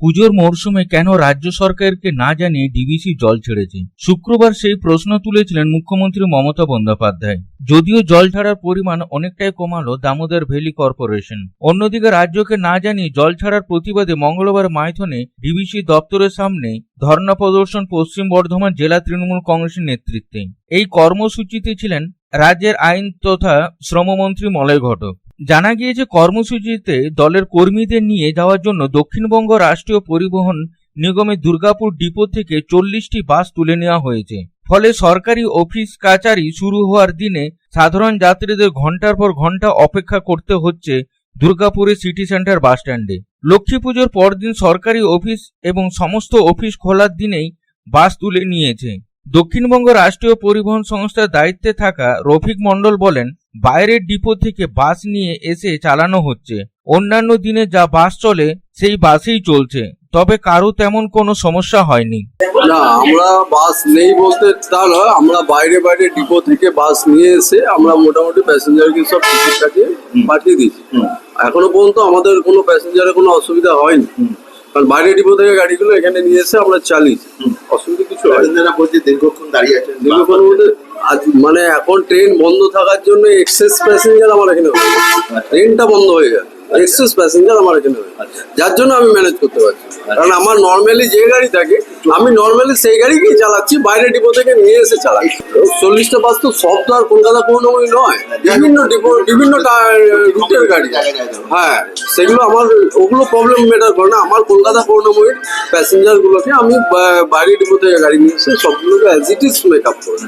পুজোর মরশুমে কেন রাজ্য সরকারকে না জানিয়ে ডিবিসি জল ছেড়েছে? শুক্রবার সেই প্রশ্ন তুলেছিলেন মুখ্যমন্ত্রী মমতা বন্দ্যোপাধ্যায়। যদিও জল ছাড়ার পরিমাণ অনেকটাই কমালো দামোদর ভ্যালি কর্পোরেশন। অন্যদিকে রাজ্যকে না জানিয়ে জল ছাড়ার প্রতিবাদে মঙ্গলবার মাইথনে ডিবিসি দপ্তরের সামনে ধর্ণা প্রদর্শন পশ্চিম বর্ধমান জেলা তৃণমূল কংগ্রেসের নেতৃত্বে। এই কর্মসূচিতে ছিলেন রাজ্যের আইন তথা শ্রমমন্ত্রী মলয় ঘটক। জানা গিয়েছে কর্মসূচিতে দলের কর্মীদের নিয়ে যাওয়ার জন্য দক্ষিণবঙ্গ রাষ্ট্রীয় পরিবহন নিগমের দুর্গাপুর ডিপো থেকে চল্লিশটি বাস তুলে নেওয়া হয়েছে। ফলে সরকারি অফিস কাচারি শুরু হওয়ার দিনে সাধারণ যাত্রীদের ঘণ্টার পর ঘণ্টা অপেক্ষা করতে হচ্ছে দুর্গাপুরের সিটি সেন্টার বাস স্ট্যান্ডে লক্ষ্মী পুজোর পরদিন সরকারি অফিস এবং সমস্ত অফিস খোলার দিনেই বাস তুলে নিয়েছে। দক্ষিণবঙ্গ রাষ্ট্রীয় পরিবহন সংস্থার দায়িত্বে থাকা রফিক মণ্ডল বলেন বাইরের ডিপো থেকে বাস নিয়ে এসে চালানো হচ্ছে। অন্যান্য দিনে যা বাস চলে সেই বাসেই চলছে। তবে কারও তেমন কোনো সমস্যা হয়নি। না আমরা বাস নেই বলতে তা নয়। আমরা বাইরে বাইরে ডিপো থেকে বাস নিয়ে এসে আমরা মোটামুটি প্যাসেঞ্জারকে সব টিকিট কাটিয়ে পাঠিয়ে দিয়েছি। এখনও পর্যন্ত আমাদের কোনো প্যাসেঞ্জারের কোনো অসুবিধা হয়নি। কারণ বাইরে ডিপো থেকে গাড়িগুলো এখানে নিয়ে এসে আমরা চালিয়েছি। বলছে দীর্ঘক্ষণ দাঁড়িয়ে আছেন। দীর্ঘক্ষণ মধ্যে আজ মানে এখন ট্রেন বন্ধ থাকার জন্য এক্সপ্রেস প্যাসেঞ্জার আমার এখানে ট্রেনটা বন্ধ হয়ে গেছে। এক্সেস প্যাসেঞ্জার আমার এখানে যার জন্য আমি ম্যানেজ করতে পারছি। কারণ আমার নর্মালি যে গাড়ি থাকে আমি নর্মালি সেই গাড়িকেই চালাচ্ছি বাইরে ডিপো থেকে নিয়ে এসে চালাই চল্লিশটা বাস তো সব তো আর কলকাতা পৌরনগরী নয়। বিভিন্ন ডিপো বিভিন্ন রুটের গাড়ি। হ্যাঁ সেগুলো আমার ওগুলো প্রবলেম মেটার করে না। আমার কলকাতা পৌরনগরীর প্যাসেঞ্জার গুলোকে আমি বাইরে ডিপো থেকে গাড়ি নিয়ে এসে সবগুলোকে as it is make up করে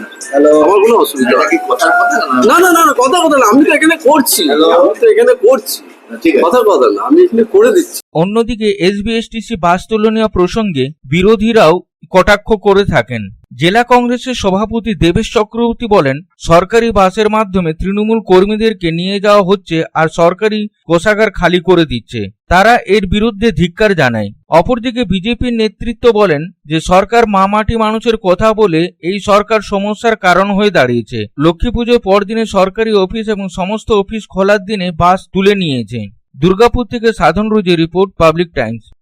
আমার কোনো অসুবিধা হয় না। না। না কথা কথা না। আমি তো এখানে করছি? আমি তো এখানে করছি। ঠিক কথা কথা না আমি করে দিচ্ছি। অন্যদিকে এসবিএসটিসি বাস তুলনীয় নেওয়া প্রসঙ্গে বিরোধীরাও কটাক্ষ করে থাকেন। জেলা কংগ্রেসের সভাপতি দেবেশ চক্রবর্তী বলেন, সরকারি বাসের মাধ্যমে তৃণমূল কর্মীদেরকে নিয়ে যাওয়া হচ্ছে আর সরকারি কোষাগার খালি করে দিচ্ছে। তারা এর বিরুদ্ধে ধিক্কার জানায়। অপরদিকে বিজেপির নেতৃত্ব বলেন যে, সরকার মামাটি মানুষের কথা বলে এই সরকার সমস্যার কারণ হয়ে দাঁড়িয়েছে। লক্ষ্মী পুজোর পরদিনে সরকারি অফিস এবং সমস্ত অফিস খোলার দিনে বাস তুলে নিয়েছে। দুর্গাপুর থেকে সাধন রুজি রিপোর্ট, পাবলিক টাইমস।